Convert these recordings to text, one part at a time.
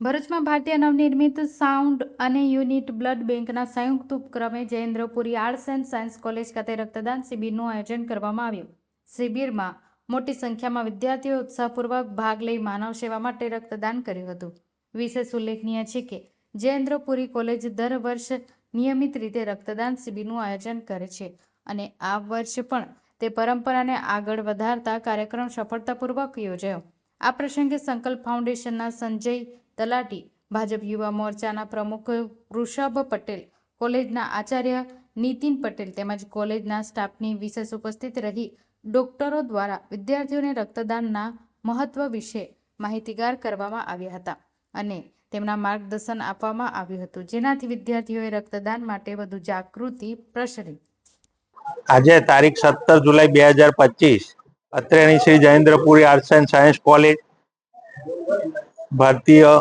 ભરૂચમાં ભારતીય નવનિર્મિત સાઉન્ડ અને યુનિટ બ્લડ બેંકના સંયુક્ત ઉપક્રમે Jayendrapuri arts and science college ખાતે રક્તદાન શિબિરનું આયોજન કરવામાં આવ્યું. શિબિરમાં મોટી સંખ્યામાં વિદ્યાર્થીઓ ઉત્સાહપૂર્વક ભાગ લઈ માનવ સેવા માટે રક્તદાન કર્યું હતું. વિશેષ ઉલ્લેખનીય છે કે જયેન્દ્રપુરી કોલેજ દર વર્ષ નિયમિત રીતે રક્તદાન શિબિરનું આયોજન કરે છે અને આ વર્ષ પણ તે પરંપરાને આગળ વધારતા કાર્યક્રમ સફળતાપૂર્વક યોજાયો. આ પ્રસંગે સંકલ્પ ફાઉન્ડેશનના સંજય તલાટી, ભાજપ યુવા મોરચાના પ્રમુખ વૃષભ પટેલ, કોલેજના આચાર્ય નીતિન પટેલ તેમજ કોલેજના સ્ટાફની વિશેષ ઉપસ્થિત રહી ડોક્ટરો દ્વારા વિદ્યાર્થીઓને રક્તદાનના મહત્વ વિશે માહિતીગાર કરવામાં આવ્યા હતા અને તેમના માર્ગદર્શન આપવામાં આવ્યું હતું. જેનાથી વિદ્યાર્થીઓએ રક્તદાન માટે વધુ જાગૃતિ પ્રસરી. આજે તારીખ સત્તર જુલાઈ બે હજાર પચીસ અત્રેની Shri Jayendrapuri arts and science college Bharatiya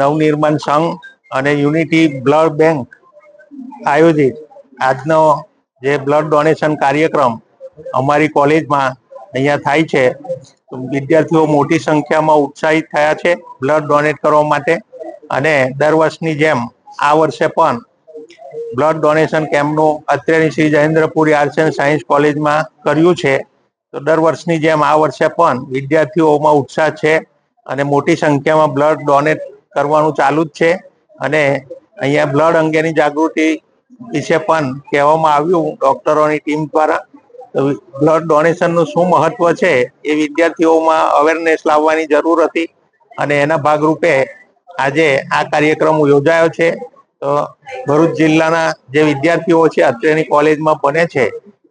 Navnirman Sangh અને યુનિટી બ્લડ બેંક આયોજિત આજનો જે બ્લડ ડોનેશન કાર્યક્રમ અમારી કોલેજમાં અહીંયા થાય છે. વિદ્યાર્થીઓ મોટી સંખ્યામાં ઉત્સાહિત થયા છે બ્લડ ડોનેટ કરવા માટે અને દર વર્ષની જેમ આ વર્ષે પણ બ્લડ ડોનેશન કેમ્પનું અત્રેની Shri Jayendrapuri arts and science કોલેજમાં કર્યું છે. તો દર વર્ષની જેમ આ વર્ષે પણ વિદ્યાર્થીઓમાં ઉત્સાહ છે અને મોટી સંખ્યામાં બ્લડ ડોનેટ કરવાનું ચાલુ જ છે. અને અહીંયા બ્લડ અંગેની જાગૃતિ વિશે પણ કહેવામાં આવ્યું ડોક્ટરોની ટીમ દ્વારા. બ્લડ ડોનેશનનું શું મહત્વ છે એ વિદ્યાર્થીઓમાં અવેરનેસ લાવવાની જરૂર હતી. અને એના ભાગરૂપે આજે આ કાર્યક્રમ યોજાયો છે. તો ભરૂચ જિલ્લાના જે વિદ્યાર્થીઓ છે અત્રેની કોલેજમાં ભણે છે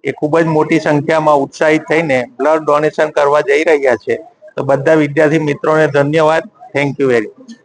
એ ખૂબ જ મોટી સંખ્યામાં ઉત્સાહિત થઈને બ્લડ ડોનેશન કરવા જઈ રહ્યા છે. તો બધા વિદ્યાર્થી મિત્રોને ધન્યવાદ. Thank you very much